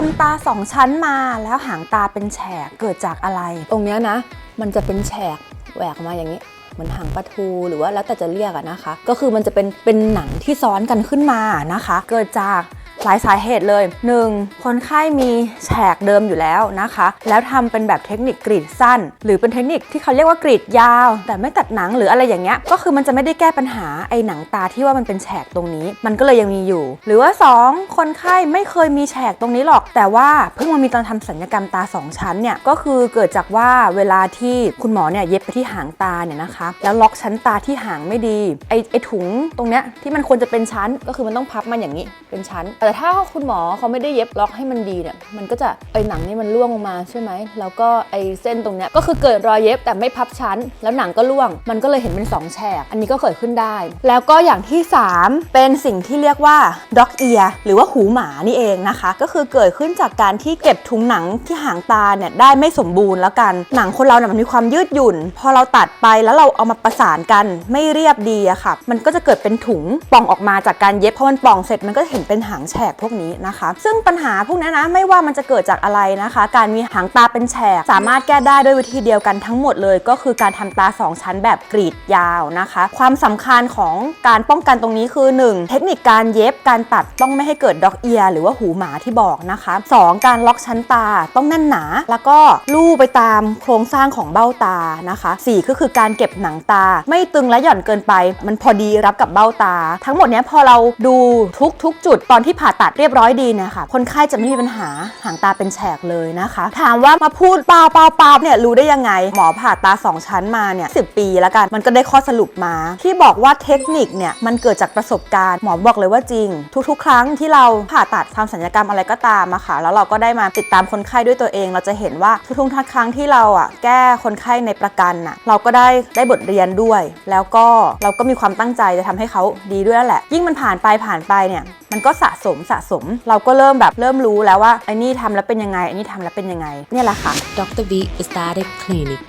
ทำตาสองชั้นมาแล้วหางตาเป็นแฉกเกิดจากอะไร ตรงเนี้ยนะ มันจะเป็นแฉกแหวกมาอย่างนี้เหมือนหางปลาทูหรือว่าแล้วแต่จะเรียกอะนะคะ ก็คือมันจะเป็นเป็นหนังที่ซ้อนกันขึ้นมานะคะ เกิดจาก หลายสาเหตุเลย 1. คนไข้มีแฉกเดิมอยู่แล้วนะคะ แล้วทำเป็นแบบเทคนิคกรีดสั้น หรือเป็นเทคนิคที่เขาเรียกว่ากรีดยาว แต่ไม่ตัดหนังหรืออะไรอย่างเงี้ยก็คือมันจะไม่ได้แก้ปัญหาไอ้หนังตาที่ว่ามันเป็นแฉกตรงนี้ มันก็เลยยังมีอยู่ หรือว่า 2. คนไข้ไม่เคยมีแฉกตรงนี้หรอก แต่ว่าเพิ่งมามีตอนทำสัญญกรรมตาสองชั้นเนี่ยก็คือเกิดจากว่าเวลาที่คุณหมอเนี่ยเย็บไปที่หางตาเนี่ยนะคะแล้วล็อกชั้นตาที่หางไม่ดีไอ้ไอ้ถุงตรงเนี้ยที่มันควรจะเป็นชั้นก็คือมันต้องพับมันอย่างนี้เป็นชั้นแต่ถ้าคุณหมอเขาไม่ได้เย็บล็อกให้มันดีเนี่ยมันก็จะไอหนังนี่มันร่วงลงมาใช่ไหมแล้วก็ไอเส้นตรงเนี้ยก็คือเกิดรอยเย็บแต่ไม่พับชั้น แล้วหนังก็ร่วง มันก็เลยเห็นเป็นสองแฉกอันนี้ก็เกิดขึ้นได้ แล้วก็อย่างที่ 3 เป็นสิ่งที่เรียกว่า dog ear หรือว่าหูหมานี่เองนะคะ ก็คือเกิดขึ้นจากการที่เก็บถุงหนังที่หางตาเนี่ยได้ไม่สมบูรณ์แล้วกันหนังคนเราเนี่ยมันมีความยืดหยุ่น พอเราตัดไปแล้วเราเอามาประสานกันไม่เรียบดีอะค่ะ มันก็จะเกิดเป็นถุงป่องออกมาจากการเย็บพอมันป่องเสร็จมันก็เห็นเป็นหางแฉฉกพวกนี้นะคะ ซึ่งปัญหาพวกนี้นะไม่ว่ามันจะเกิดจากอะไรนะคะ การมีหางตาเป็นแฉก สามารถแก้ได้ด้วยวิธีเดียวกันทั้งหมดเลย ก็คือการทำตาสองชั้นแบบกรีดยาวนะคะ ความสำคัญของการป้องกันตรงนี้คือ 1. เทคนิคการเย็บการตัดต้องไม่ให้เกิดด็อกเอียหรือว่าหูหมาที่บอกนะคะ 2. การล็อกชั้นตาต้องแน่นหนา แล้วก็ลู่ไปตามโครงสร้างของเบ้าตานะคะ 4 ก็คือการเก็บหนังตา ไม่ตึงและหย่อนเกินไป มันพอดีรับกับเบ้าตา ทั้งหมดนี้พอเราดูทุกทุกๆจุดตอนที่ผ่าาตัดเรียบร้อยดีเนี่ยค่ะคนไข้จะไม่มีปัญหาหางตาเป็นแฉกเลยนะคะ ถามว่ามาพูดเปล่าเปล่าเปล่าเนี่ยรู้ได้ยังไง หมอผ่าตา 2 ชั้นมาเนี่ยสิปีแล้วกัน มันก็ได้ข้อสรุปมา ที่บอกว่าเทคนิคเนี่ยมันเกิดจากประสบการณ์หมอบอกเลยว่าจริง ทุกๆ ครั้งที่เราผ่าตัดทำศัลยกรรมอะไรก็ตามอะค่ะ แล้วเราก็ได้มาติดตามคนไข้ด้วยตัวเอง เราจะเห็นว่าทุกๆครั้งที่เราอะแก้คนไข้ในประกันอะเราก็ได้ได้บทเรียนด้วย แล้วก็เราก็มีความตั้งใจจะทำให้เขาดีด้วยแหละ ยิ่งมันผ่านไปผ่านไปเนี่ยมันก็สะสมสะสม เราก็เริ่มแบบเริ่มรู้แล้วว่าไอ้นี่ทำแล้วเป็นยังไงไอ้นี่ทำแล้วเป็นยังไง เนี่ยแหละค่ะ Dr. V Aesthetic Clinic